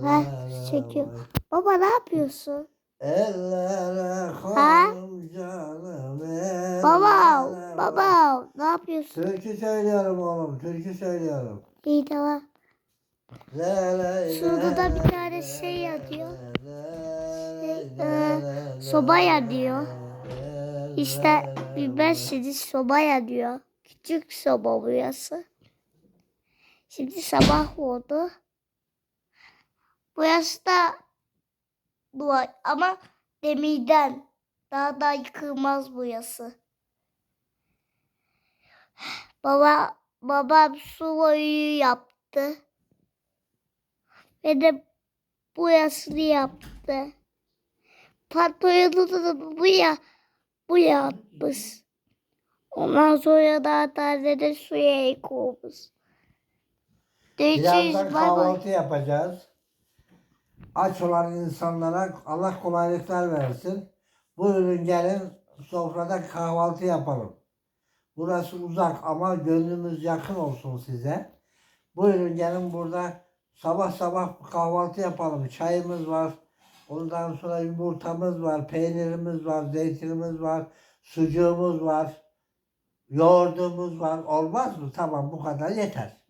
Ha, çekiyor. Baba ne yapıyorsun? Ha? Baba, baba ne yapıyorsun? Türkü söylüyorum oğlum, türkü söylüyorum. İyi tamam. Şurada da bir tane şey yazıyor. Şey, e, soba yanıyor. İşte ben şimdi soba yanıyor. Küçük soba burası. Şimdi sabah oldu. Burası da duvar ama demirden. Daha da yıkılmaz burası. Baba babam su boyu yaptı. Ve de burasını yaptı. Pantolonu da bu ya bu yapmış. Ondan sonra da tane de suya. Görüşürüz Birazdan kahvaltı yapacağız. Aç olan insanlara Allah kolaylıklar versin. Buyurun gelin sofrada kahvaltı yapalım. Burası uzak ama gönlümüz yakın olsun size. Buyurun gelin burada sabah sabah kahvaltı yapalım. Çayımız var. Ondan sonra yumurtamız var, peynirimiz var, zeytinimiz var, sucuğumuz var, yoğurdumuz var. Olmaz mı? Tamam bu kadar yeter.